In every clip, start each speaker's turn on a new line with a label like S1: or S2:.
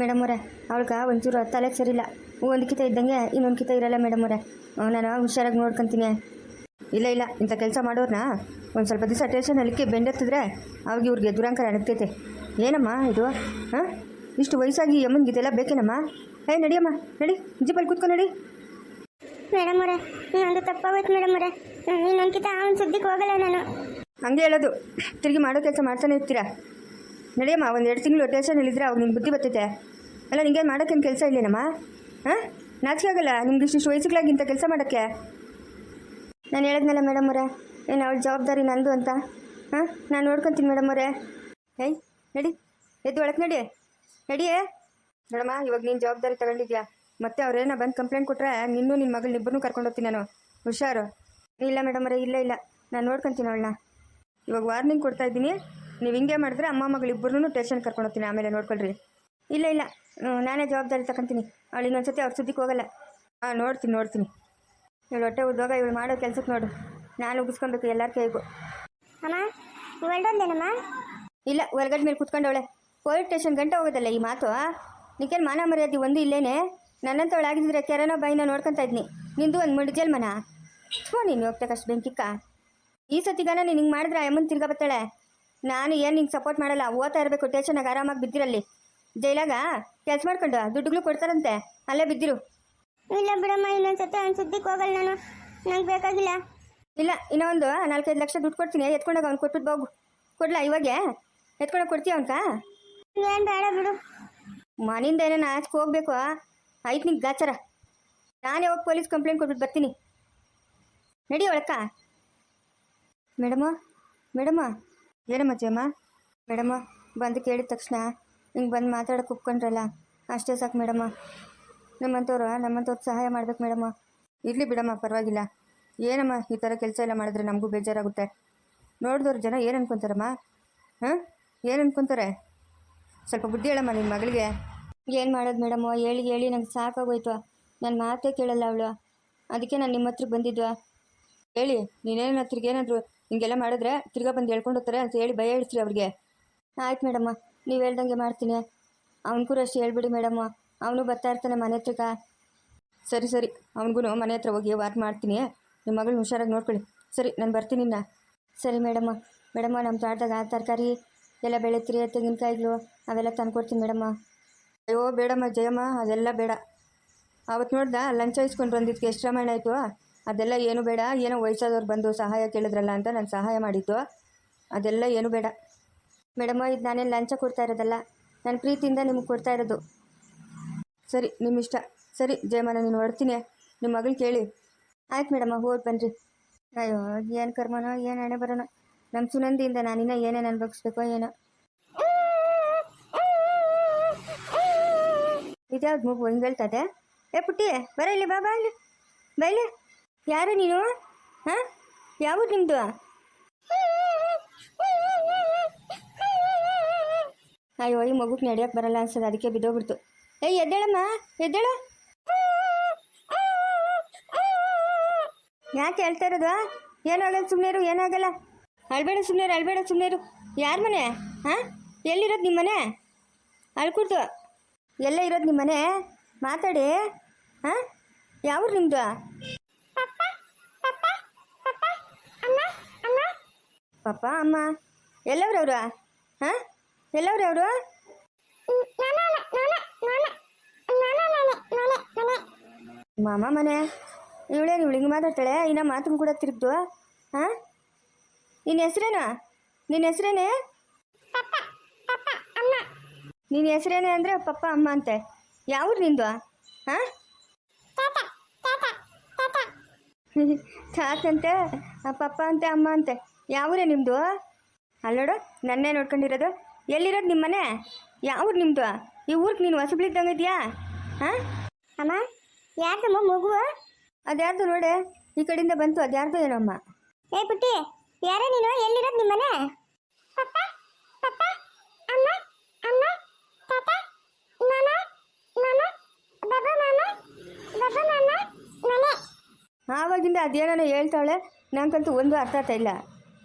S1: Madam ಅವರೇ ಅವಳಿಗೆ ಒಂಚೂರು ತಲೆಗೆ ಸರಿಲ್ಲ ಒಂದು ಕಿತ ಇದ್ದಂಗೆ ಇನ್ನೊಂದು ಕಿತ ಇರಲ್ಲ ಮೇಡಮ್ ಅವರೇ. ನಾನು ಹುಷಾರಾಗಿ ನೋಡ್ಕೊತೀನಿ. ಇಲ್ಲ ಇಲ್ಲ ಇಂಥ ಕೆಲಸ ಮಾಡೋರ್ನ ಒಂದು ಸ್ವಲ್ಪ ದಿವಸ ಟೆನ್ಷನ್ ಅಲ್ಲಿಕ್ಕೆ ಬೆಂಡೆತ್ತಿದ್ರೆ ಅವಾಗ ಇವ್ರಿಗೆ ದುರಂಕಾರ ಅಡಗ್ತೈತೆ ಏನಮ್ಮ ಇದು ಹಾಂ? ಇಷ್ಟು ವಯಸ್ಸಾಗಿ ಅಮ್ಮನಿಗೆ ಇದೆಲ್ಲ ಬೇಕೇನಮ್ಮ? ಏ ನಡಿಯಮ್ಮ ನಡಿ ಜಿಪ್ಪಲ್ಲಿ ಕೂತ್ಕೊಂಡು ನಡಿ.
S2: ಮೇಡಮ್ ಅವರೇ ನಂದು ತಪ್ಪಾಗೋಯ್ತು ಮೇಡಮ್ ಅವರೇ. ಇನ್ನೊಂದ್ಕಿತ ಅವ್ನ ಸುದ್ದಿಗೆ ಹೋಗಲ್ಲ ನಾನು.
S1: ಹಂಗೆ ಹೇಳೋದು. ತಿರುಗಿ ಮಾಡೋ ಕೆಲಸ ಮಾಡ್ತಾನೆ ಇರ್ತೀರಾ? ನಡಿಯಮ್ಮ ಒಂದು ಎರಡು ತಿಂಗಳು ಟೆನ್ಷನಲ್ಲಿದ್ದರೆ ಅವಾಗ ನಿಮ್ಗೆ ಬುದ್ಧಿ ಬರ್ತೈತೆ. ಅಲ್ಲ ನಿಂಗೆ ಮಾಡೋಕ್ಕೇನು ಕೆಲಸ ಇಲ್ಲೇನಮ್ಮ? ಹಾಂ? ನಾಚಿಕೆ ಆಗಲ್ಲ, ನಿಮ್ಗೆ ಇಷ್ಟಿಷ್ಟು ವಯಸ್ಸುಗಳಾಗಿ ಇಂಥ ಕೆಲಸ ಮಾಡೋಕ್ಕೆ. ನಾನು ಹೇಳಿದ್ನಲ್ಲ ಮೇಡಮ್ ಅವರೇ, ಏನು ಅವಳ ಜವಾಬ್ದಾರಿ ನಂದು ಅಂತ? ಹಾಂ? ನಾನು ನೋಡ್ಕೊತೀನಿ ಮೇಡಮ್ ಅವರೇ. ಏಯ್, ನಡಿ, ಎದ್ದು ಒಳಗೆ ನಡಿ. ನಡಿಯೇ. ನೋಡಮ್ಮ, ಇವಾಗ ನೀನು ಜವಾಬ್ದಾರಿ ತಗೊಂಡಿದ್ಯಾ? ಮತ್ತೆ ಅವ್ರೇನ ಬಂದು ಕಂಪ್ಲೇಂಟ್ ಕೊಟ್ಟರೆ ನಿನ್ನೂ ನಿನ್ನ ಮಗಳನ್ನಿಬ್ಬರನ್ನೂ ಕರ್ಕೊಂಡು ಹೋಗ್ತೀನಿ ನಾನು. ಹುಷಾರು. ಇಲ್ಲ ಮೇಡಮ್ ಅವರೇ, ಇಲ್ಲ ಇಲ್ಲ. ನಾನು ನೋಡ್ಕೊತೀನಿ ಅವಳನ್ನ. ಇವಾಗ ವಾರ್ನಿಂಗ್ ಕೊಡ್ತಾ ಇದ್ದೀನಿ. ನೀವು ಹಿಂಗೆ ಮಾಡಿದ್ರೆ ಅಮ್ಮ ಮಗಳಿಬ್ಬರೂ ಟೇಷನ್ ಕರ್ಕೊಂಡು ಹೋಗ್ತೀನಿ ಆಮೇಲೆ ನೋಡ್ಕೊಳ್ರಿ. ಇಲ್ಲ ಇಲ್ಲ ನಾನೇ ಜವಾಬ್ದಾರಿ ತಗೊಂತೀನಿ ಅವಳು ಇನ್ನೊಂದ್ಸತಿ ಅವ್ರ ಸುದ್ದಿಗೆ ಹೋಗಲ್ಲ. ಹಾಂ ನೋಡ್ತೀನಿ ನೋಡ್ತೀನಿ. ಇವಳು ಹೊಟ್ಟೆ ಉದ್ಯೋಗ ಇವಳು ಮಾಡೋ ಕೆಲ್ಸಕ್ಕೆ ನೋಡು. ನಾನು ಉಗಿಸ್ಕೊಬೇಕು ಎಲ್ಲರ ಕೈಗೂ.
S2: ಅಮ್ಮ ಹೊರಡೋದೇನಮ್ಮ
S1: ಇಲ್ಲ ಹೊರಗಡೆ ಮೇಲೆ ಕುತ್ಕೊಂಡವಳೆ. ಪೊಲೀಸ್ ಸ್ಟೇಷನ್ ಗಂಟೆ ಹೋಗೋದಲ್ಲ ಈ ಮಾತು? ನಿಕ್ಕೇನು ಮಾನ ಮರ್ಯಾದೆ ಒಂದು ಇಲ್ಲೇನೆ? ನನ್ನಂತವಳಾಗಿದ್ದರೆ ಕೆರೆನೋ ಬೈನ ನೋಡ್ಕೊತಾ ಇದ್ನಿ. ನಿಂದು ಒಂದು ಮುಡ್ಜಲ್ ಮನ ಥೋ ನೀನು ಹೋಗ್ತಕ್ಕಷ್ಟು ಬೆಂಕಿಕ್ಕ. ಈ ಸತಿಗಾನ ನೀನು ಹಿಂಗೆ ಮಾಡಿದ್ರೆ ಅಮ್ಮನ ತಿರ್ಗಾ ಬರ್ತಾಳೆ ನಾನು ಏನು ನಿಂಗೆ ಸಪೋರ್ಟ್ ಮಾಡಲ್ಲ ಓದ್ತಾ ಇರಬೇಕು ಟೇಷನಾಗ ಆರಾಮಾಗಿ ಬಿದ್ದಿರಲ್ಲಿ. ಜೈಲಾಗ ಕೆಲಸ ಮಾಡ್ಕೊಂಡು ದುಡ್ಡುಗಳು ಕೊಡ್ತಾರಂತೆ. ಅಲ್ಲೇ ಬಿದ್ದಿರು.
S2: ಇಲ್ಲ ಬಿಡಮ್ಮ ಇನ್ನೊಂದ್ಸತಿ ಅವ್ನ ಸುದ್ದಿಗೆ ಹೋಗಲ್ಲ ನಾನು. ನಂಗೆ ಬೇಕಾಗಿಲ್ಲ.
S1: ಇಲ್ಲ ಇನ್ನೊಂದು ಒಂದು ನಾಲ್ಕೈದು ಲಕ್ಷ ದುಡ್ಡು ಕೊಡ್ತೀನಿ ಎತ್ಕೊಂಡಾಗ ಅವ್ನು ಕೊಟ್ಬಿಟ್ಟು ಹೋಗು. ಕೊಡ್ಲಾ ಇವಾಗೆ? ಎತ್ಕೊಂಡೋಗಿ ಕೊಡ್ತೀಯ ಅವನ್ಕ?
S2: ಏನು ಬೇಡ ಬಿಡು.
S1: ಮನೆಯಿಂದ ಏನೋ ಆಚೆಗೆ ಹೋಗ್ಬೇಕು ಆಯ್ತು ನಿಂಗೆ ಗಾಚಾರ. ನಾನು ಯಾವಾಗ ಪೊಲೀಸ್ ಕಂಪ್ಲೇಂಟ್ ಕೊಟ್ಬಿಟ್ಟು ಬರ್ತೀನಿ. ನಡಿ ಒಳಕ್ಕ. Madam madam. ಏನಮ್ಮ ಮೇಡಮ್ಮ ಮೇಡಮ್ಮ ಬಂದು ಕೇಳಿದ ತಕ್ಷಣ ಹಿಂಗೆ ಬಂದು ಮಾತಾಡೋಕೆ ಒಪ್ಕೊಂಡ್ರಲ್ಲ, ಅಷ್ಟೇ ಸಾಕು ಮೇಡಮ್ಮ ನಮ್ಮಂಥವ್ರು ನಮ್ಮಂಥವ್ರು ಸಹಾಯ ಮಾಡ್ಬೇಕು ಮೇಡಮ್ಮ ಇರಲಿ ಬಿಡಮ್ಮ, ಪರವಾಗಿಲ್ಲ. ಏನಮ್ಮ ಈ ಥರ ಕೆಲಸ ಎಲ್ಲ ಮಾಡಿದ್ರೆ ನಮಗೂ ಬೇಜಾರಾಗುತ್ತೆ. ನೋಡಿದವ್ರು ಜನ ಏನು ಅನ್ಕೊಂತಾರಮ್ಮ? ಹಾಂ? ಏನು ಅನ್ಕೊಂತಾರೆ? ಸ್ವಲ್ಪ ಬುದ್ಧಿ ಹೇಳಮ್ಮ ನಿಮ್ಮ ಮಗಳಿಗೆ. ಏನು ಮಾಡೋದು ಮೇಡಮ್? ಹೇಳಿ ಹೇಳಿ, ನಂಗೆ ಸಾಕಾಗೋಯ್ತು. ನನ್ನ ಮಾತೇ ಕೇಳಲ್ಲ ಅವಳು. ಅದಕ್ಕೆ ನಾನು ನಿಮ್ಮ ಹತ್ರಕ್ಕೆ ಬಂದಿದ್ವಾ. ಹೇಳಿ ನೀನೇನು ಹತ್ರಕ್ಕೆ ಏನಾದರೂ ಹಿಂಗೆಲ್ಲ ಮಾಡಿದ್ರೆ ತಿರ್ಗಾ ಬಂದು ಹೇಳ್ಕೊಂಡು ಹೋಗ್ತಾರೆ ಅಂತ ಹೇಳಿ ಭಯ ಹೇಳ್ತೀರಿ ಅವ್ರಿಗೆ. ಆಯ್ತು ಮೇಡಮ್ಮ, ನೀವು ಹೇಳ್ದಂಗೆ ಮಾಡ್ತೀನಿ. ಅವನಿಗೂ ಅಷ್ಟು ಹೇಳ್ಬಿಡಿ ಮೇಡಮ್ಮ. ಅವನು ಬರ್ತಾ ಇರ್ತಾನೆ ಮನೆ ಹತ್ರಕ್ಕೆ. ಸರಿ ಸರಿ. ಅವನಿಗೂ ಮನೆ ಹತ್ರ ಹೋಗಿ ವಾಕ್ ಮಾಡ್ತೀನಿ. ನಿಮ್ಮ ಮಗಳನ್ನ ಹುಷಾರಾಗಿ ನೋಡ್ಕೊಳ್ಳಿ. ಸರಿ, ನಾನು ಬರ್ತೀನಿ ಇನ್ನ. ಸರಿ ಮೇಡಮ್ಮ. ಮೇಡಮ್ಮ ನಮ್ಮ ತೋಟದಾಗ ತರಕಾರಿ ಎಲ್ಲ ಬೆಳೀತೀರಿ, ತೆಂಗಿನಕಾಯಿಗಳು ಅವೆಲ್ಲ ತಂದ್ಕೊಡ್ತೀನಿ ಮೇಡಮ್ಮ. ಅಯ್ಯೋ, ಬೇಡಮ್ಮ ಜಯಮ್ಮ, ಅದೆಲ್ಲ ಬೇಡ. ಅವತ್ತು ನೋಡ್ದ, ಲಂಚ ಇಸ್ಕೊಂಡು ಬಂದಿದ್ದಕ್ಕೆ ಎಷ್ಟು ರಾಮಾಯಣ ಆಯಿತು? ಅದೆಲ್ಲ ಏನು ಬೇಡ, ಏನೋ ವಯಸ್ಸಾದವ್ರು ಬಂದು ಸಹಾಯ ಕೇಳಿದ್ರಲ್ಲ ಅಂತ ನಾನು ಸಹಾಯ ಮಾಡಿದ್ದು. ಅದೆಲ್ಲ ಏನು ಬೇಡ. ಮೇಡಮ್, ಇದು ನಾನೇನು ಲಂಚ ಕೊಡ್ತಾ ಇರೋದಲ್ಲ ನನ್ನ ಪ್ರೀತಿಯಿಂದ ನಿಮಗೆ ಕೊಡ್ತಾ ಇರೋದು. ಸರಿ ನಿಮ್ಮ ಇಷ್ಟ ಸರಿ, ಜಯಮಾನ, ನೀನು ಹೊಡ್ತೀನಿ ನಿಮ್ಮ ಮಗಳು ಕೇಳಿ. ಆಯ್ತು ಮೇಡಮ್, ಹೋಗಿ ಬನ್ನಿರಿ ಅಯ್ಯೋ, ಏನು ಕರ್ಮನೋ, ಏನು ಹಣೆ ಬರೋಣ ನಮ್ಮ ಸುನಂದಿಯಿಂದ ನಾನಿನ್ನ ಏನೇನು ಅನ್ಭವಿಸ್ಬೇಕೋ ಏನೋ. ಇದ್ಯಾವ್ದು ಮಗು ಹಿಂಗೆ ಹೇಳ್ತದೆ ಏ ಪುಟ್ಟಿ, ಬರ ಬಾ ಬಾ ಇಲ್ಲಿ. ಬಾ ಇಲ್ಲಿ. ಯಾರು ನೀನು? ಹಾಂ? ಯಾವುದು ನಿಮ್ಮದು ಅಯ್ಯೋ, ಈ ಮಗುಗೆ ನಡೆಯಕ್ಕೆ ಬರಲ್ಲ ಅನ್ಸದ, ಅದಕ್ಕೆ ಬಿದ್ದೋಗ್ಬಿಡ್ತು. ಏಯ್, ಎದ್ದೇಳಮ್ಮ, ಎದ್ದೇಳ. ಯಾಕೆ ಹೇಳ್ತಾ ಇರೋದು? ಏನಾಗಲ್ಲ ಸುಮ್ಮನೆ ಇರು ಏನಾಗಲ್ಲ ಅಳ್ಬೇಡ ಸುಮ್ಮನೆ ಅಳ್ಬೇಡ ಸುಮ್ಮನೆ ಇರು. ಯಾರ ಮನೆ? ಹಾಂ? ಎಲ್ಲಿರೋದು ನಿಮ್ಮ ಮನೆ? ಅಳ್ಕೊಡ್ತು ಎಲ್ಲ ಇರೋದು ನಿಮ್ಮ ಮನೆ? ಮಾತಾಡಿ. ಹಾಂ? ಯಾವ್ರು ನಿಮ್ಮದು ಪಪ್ಪ ಅಮ್ಮ. ಎಲ್ಲವ್ರವ್ರು ಹಾಂ? ಎಲ್ಲವ್ರು ಅವರು? ಮಾಮ ಮನೆ. ಇವಳೇನು ಇವಳಿಗೆ ಮಾತಾಡ್ತಾಳೆ? ಇನ್ನ ಮಾತು ಕೂಡ ತಿರುಗ್ದು. ಹಾಂ? ನಿನ್ನ ಹೆಸ್ರೇನ? ನಿನ್ನ ಹೆಸ್ರೇನೆ? ನಿನ್ನ ಹೆಸ್ರೇನೆ ಅಂದರೆ ಪಪ್ಪ, ಅಮ್ಮ ಅಂತೆ. ಯಾವ್ರು ನಿಂದು? ಹಾಂ? ತಾತಂತೆ ಪಪ್ಪ ಅಂತೆ, ಅಮ್ಮ ಅಂತೆ. ಯಾವೂರೇ ನಿಮ್ಮದು ಅಲ್ಲೋಡು ನನ್ನೇ ನೋಡ್ಕೊಂಡಿರೋದು. ಎಲ್ಲಿರೋದು ನಿಮ್ಮ ಮನೆ ಯಾವೂರು ನಿಮ್ಮದು ಈ ಊರಿಗೆ ನೀನು ಹೊಸಬ್ಳಿದ್ದಂಗೆ ಇದೆಯಾ? ಹಾಂ?
S2: ಅಮ್ಮ ಯಾರ್ದಮ್ಮ ಮಗು?
S1: ಅದ್ಯಾರ್ದು ನೋಡೆ ಈ ಕಡೆಯಿಂದ ಬಂತು ಅದ್ಯಾರ್ದು ಏನೋ ಅಮ್ಮ.
S2: ಏ ಪುಟ್ಟಿ ಯಾರೇ ನೀನು? ಎಲ್ಲಿರೋದು ನಿಮ್ಮ ಮನೆ ಪಪ್ಪ ಪಪ್ಪ ಅಮ್ಮ ಅಮ್ಮ ತಾತ ಮಾಮ ಮಾಮ ಬಾಬಾ ಮಾಮ ಬಾಬಾ ಮಾಮ ಮನೆ.
S1: ಆವಾಗಿಂದ ಅದೇನೋ ಹೇಳ್ತಾಳೆ ನಂಗಂತೂ ಒಂದು ಅರ್ಥ ಆಗ್ತಾ ಇಲ್ಲ.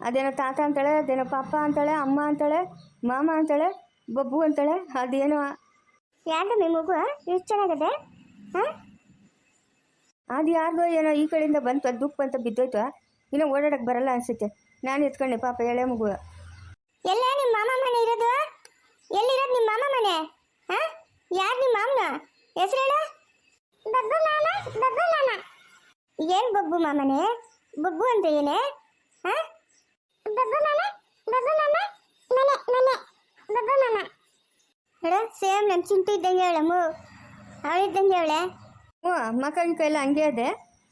S1: ಅದೇನೋ ತಾತ ಅಂತಾಳೆ ಅದೇನೋ ಪಾಪ ಅಂತಾಳೆ ಅಮ್ಮ ಅಂತಾಳೆ ಮಾಮ ಅಂತಾಳೆ ಬಬ್ಬು ಅಂತಾಳೆ ಅದೇನೋ.
S2: ನಿಮ್ಮ ಮಗು? ಎಷ್ಟು ಚೆನ್ನಾಗದೆ? ಹಾಂ?
S1: ಅದು ಯಾರ್ದೋ ಏನೋ ಈ ಕಡೆಯಿಂದ ಬಂತು ಅದು ದುಪ್ಪ ಅಂತ ಬಿದ್ದೋಯ್ತು. ಇನ್ನೂ ಓಡಾಡಕ್ಕೆ ಬರಲ್ಲ ಅನ್ಸುತ್ತೆ. ನಾನು ಎತ್ಕೊಂಡೆ ಪಾಪ ಎಳೆ ಮಗು.
S2: ಎಲ್ಲ ನಿಮ್ಮ ಮಾಮ ಮನೆ ಇರೋದು? ಎಲ್ಲಿರೋದು ನಿಮ್ಮ ಮಾಮ ಮನೆ? ಹಾ? ಯಾರು ನಿಮ್ಮ ಮಾಮನ? ಹೆಸರು ಹೇಳು. ಬಬ್ಬು ಮಾಮ ಬಬ್ಬು ಮಾಮ. ಏನು ಬಬ್ಬು ಮಾಮನೆ? ಬಬ್ಬು ಅಂತ ಏನೇ? ಹಾ? ಬಬ್ಬು ಮಾಮ ಬಬ್ಬು ಮಾಮ ಮನೆ ಮನೆ ಬಬ್ಬು ಮಾಮ ಹೇಳ. ಸೇಮ್ ನನ್ನ ಚಿಂಟು ಇದ್ದಂಗೆ ಹೇಳಮ್ಮು ಅವಳಿದ್ದಂಗೆ ಹೇಳೆ
S1: ಹ್ಞೂ ಮಕ್ಕಳ ಕೈಲ್ಲ ಹಂಗೆ ಅದೇ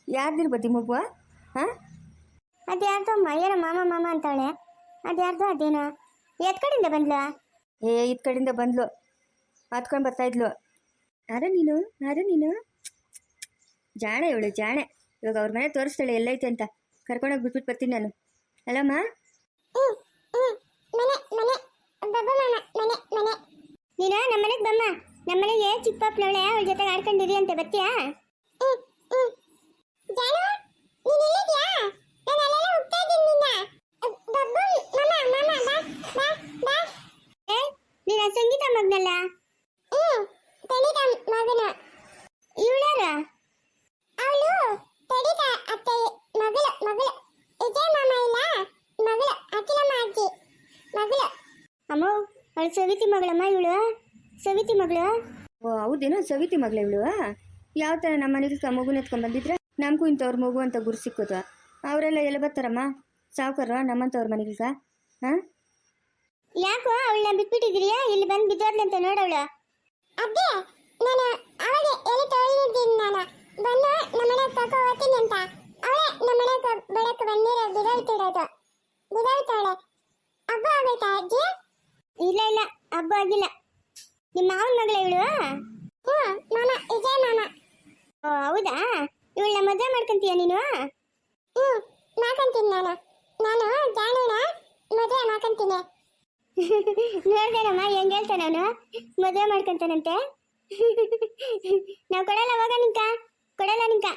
S1: ಯಾರ್ದಿರ್ಬೋದು ಮಗು ಹಾಂ
S2: ಅದ್ಯಾರ್ದೋ ಅಮ್ಮ ಏನೋ ಮಾಮ ಮಾಮ ಅಂತಾಳೆ. ಅದ್ಯಾರ್ದೋ ಅದೇನೋ. ಎತ್ ಕಡೆಯಿಂದ ಬಂದ್ಲಾ?
S1: ಏ ಇದ್ ಕಡೆಯಿಂದ ಬಂದ್ಲು. ಹತ್ಕೊಂಡು ಬರ್ತಾ ಇದ್ಲು. ಅರೆ ನೀನು? ಅರೆ ನೀನು? ಜಾಣೆ ಇವಳು ಜಾಣೆ. ಇವಾಗ ಅವ್ರ ಮನೆ ತೋರಿಸ್ತಾಳೆ ಎಲ್ಲೈತೆ ಅಂತ. ಕರ್ಕೊಂಡೋಗಿ ಬಿಟ್ಬಿಟ್ಟು ಬರ್ತೀನಿ ನಾನು. ಅಲ್ಲಮ್ಮ?
S2: ನೀನು ನಮ್ಮ ಮನೆಗೆ ಬಮ್ಮ. ನಮ್ಮ ಮನೆಗೆ ಚಿಕ್ಕ ಪಾಪ್ನವಳೆ, ಅವಳ ಜೊತೆ ಆಡ್ಕೊಂಡಿರಿ ಅಂತ ಬರ್ತೀಯಾ? ನೀನ ಎಲ್ಲಿದ್ಯಾ ನಾನು ಅಲ್ಲೆಲ್ಲ ಹೋಗ್ತಾ ಇದ್ದೀನಿ ನಿನ್ನ ಬಬ್ಬು ಮಾಮ ಮಾಮ ಬಾ ಬಾ ಬಾ ಏ ನೀನು ಆ ಸಂಗೀತ ಮಗ್ನಲ್ಲ ಹ್ಮ್ ತಡಿತ ಮಗನ ಇವಳಾರ ಅವಳು ತಡಿತ ಅತ್ತೆ ಮಗಳು ಮಗಳು ವಿಜಯ ಮಾಮ ಇಲ್ಲ ಮಗಳು ಅಖಿಲಮ್ಮ ಅಜ್ಜಿ ಮಗಳು ಅಮ್ಮ ಅವಳು ಸವಿತಿ ಮಗಳಮ್ಮ ಇವಳು? ಸವಿತಿ ಮಗಳು?
S1: ಓ ಹೌದೇನೋ? ಸವಿತಿ ಮಗಳ ಇವಳು? ಯಾವ ಥರ ನಮ್ಮ ಮನೆಗೆ ಮಗುನ ಎತ್ಕೊಂಡು ಬಂದಿದ್ರೆ ನಮಗೂ ಇಂಥವ್ರ ಮಗು ಅಂತ ಗುರು ಸಿಕ್ಕೋದು. ಅವರೆಲ್ಲ ಎಲ್ಲ ಬರ್ತಾರಮ್ಮ? ಸಾವುಕಾರ ನಮ್ಮಂಥವ್ರ ಮನೆಗೀಗ ಹಾಂ?
S2: ಯಾಕೋ ಅವಳನ್ನ ಬಿಟ್ಬಿಟ್ಟಿದ್ರಿಯಾ ಇಲ್ಲಿ ಬಂದು ಬಿದ್ದೋದ್ಲಂತ ನೋಡವಳು. ಅದೇ ನಾನು ಅವಳಿಗೆ ಎಲ್ಲಿ ತೊಳಿದ್ದೀನಿ ನಾನು? ಬಂದು ನಮ್ಮನೆ ಕರ್ಕೊ ಹೋಗ್ತೀನಿ ಅಂತ. ನಮ್ಮ ನಮ್ಮನೆ ಬೆಳಕು ಬಂದಿರೋ ಬಿದೋಯ್ತಿರೋದು. ಬಿದೋಯ್ತಾಳೆ. ಹಬ್ಬ ಆಗೈತಾ ಅಜ್ಜಿ? ಇಲ್ಲ ಇಲ್ಲ ಹಬ್ಬ ಆಗಿಲ್ಲ. ನಿಮ್ಮ ಮಾವನ ಮಗಳ ಇವಳು? ಹ್ಞೂ ಮಾಮ ವಿಜಯ ಮಾಮ ಓ ಹೌದಾ? ಇವಳನ್ನ ಮದುವೆ ಮಾಡ್ಕೊಂತೀಯ ನೀನು? ಹ್ಞೂ ಮಾಡ್ಕೊಂತೀನಿ ನಾನು. ನಾನು ಜಾನುನ ಮದುವೆ ಮಾಡ್ಕೊಂತೀನಿ. ನೋಡ್ದೇನಮ್ಮ ಹೆಂಗ್ ಹೇಳ್ತಾನೆ ಅವನು ಮದುವೆ ಮಾಡ್ಕೊಂತಾನಂತೆ. ನಾವು ಕೊಡಲ್ಲ ಅವಾಗ ನಿಂಕ? ಕೊಡಲ್ಲ ನಿಂಕ?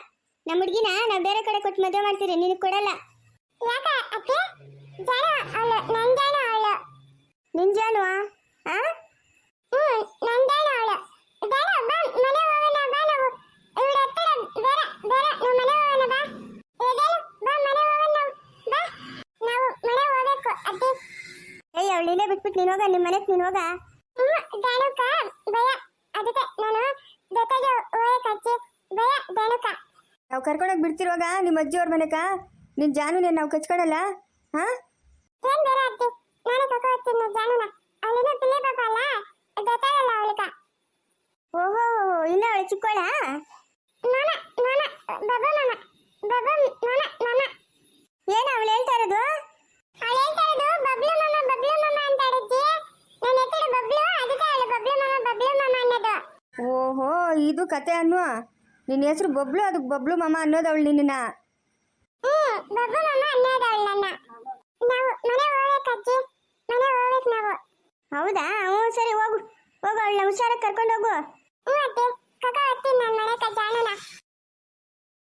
S2: ನಮ್ಮ ಹುಡುಗಿನ ನಾವು ಬೇರೆ ಕಡೆ ಕೊಟ್ಟು ಮದುವೆ ಮಾಡ್ತೀರಿ ನಿನಗೆ ಕೊಡಲ್ಲ. ಯಾಕ ಅಪ್ಪ? ಜಾನ ಅವಳು ನನ್ ಜಾನ ಅವಳು. ನಿನ್ ಆ? ಹ್ಮ್ ನನ್ ಬೇಡ ಬಾ ಮನೆ ಹೋಗೋಣ ಬಾ ನಾವು. ಇವಳ ಹತ್ತಿರ ಬೇರೆ ಬೇರೆ ನಾವು ಮನೆ ಹೋಗೋಣ ಬಾ. ಏದೇನು ಬಾ ಮನೆ ಹೋಗೋಣ ನಾವು. ಬಾ ನಾವು ಮನೆ ಹೋಗ್ಬೇಕು ಏಯ್ ಅವಳಿನೇ ಬಿಟ್ಬಿಟ್ಟು ನೀನು ಹೋಗ ನಿಮ್ಮ ಮನೆಗೆ ನೀನು ಹೋಗ. ದಾನುಕ ಭಯ. ಅದಕ್ಕೆ ನಾನು ಜೊತೆಗೆ ಹೋಗಕ್ಕೆ ಭಯ
S1: ನಾವು ಕರ್ಕೊಂಡೋಗಿ ಬಿಡ್ತಿರುವಾಗ ನಿಮ್ಮ ಅಜ್ಜಿಯವ್ರ ಮನೆಗ? ನಿನ್ನ ಜಾನು ನಾವು ಕಚ್ಕೊಳಲ್ಲ? ಹಾ
S2: ಏನ್ ನಾನು ಕರ್ಕೊ ಹೋಗ್ತೀನಿ ಜಾನುನ. ಅವಳಿನ ಪಿಲ್ಲೆ ಪಾಪ ಅಲ್ಲ? ಗೊತ್ತಾಗಲ್ಲ ಅವಳಿಕ ಓಹೋ ಇಲ್ಲ ಅವಳು ಚಿಕ್ಕೋಳ? ನಾನ ನಾನ ಬಬ ನಾನ. ಬಬ ನಾನ ನಾನ. ಏನ ಅವಳು ಹೇಳ್ತಾ ಇರೋದು? ಅವಳು ಹೇಳ್ತಾ ಇರೋದು ಬಬ್ಲು ಮಾಮ ಬಬ್ಲು ಮಾಮ ಅಂತ ಹೇಳಿದ್ದಿ? ನನ್ನ ಹೆಸರು ಬಬ್ಲು ಅದಕ್ಕೆ ಅವಳು ಬಬ್ಲು ಮಾಮ ಬಬ್ಲು ಮಾಮ ಅನ್ನೋದು.
S1: ಓಹೋ ಇದು ಕತೆ ಅನ್ನುವ ನಿನ್ನ ಹೆಸರು ಬಬ್ಲು ಅದಕ್ಕೆ ಬಬ್ಲು ಮಾಮ ಅನ್ನೋದು ಅವಳು ನಿನ್ನ
S2: ಹ್ಮ್ ಬಬ್ಲು ಮಾಮ ಅನ್ನೋದು ಅವಳು ನನ್ನ. ನಾವು ಮನೆ ಹೋಗ್ಬೇಕು ಅಜ್ಜಿ. ಮನೆ ಹೋಗ್ಬೇಕು ನಾವು. ಹೌದಾ? ಹ್ಞೂ, ಸರಿ, ಹೋಗು. ಹೋಗು, ಅವಳನ್ನ ಹುಷಾರಾಗಿ ಕರ್ಕೊಂಡು ಹೋಗು. ಹ್ಞೂ, ಅತ್ತೆ. ಕಕ್ಕ ಹೋಗ್ತೀನಿ ನಾನು ಮನೆ ಜಾನುನ.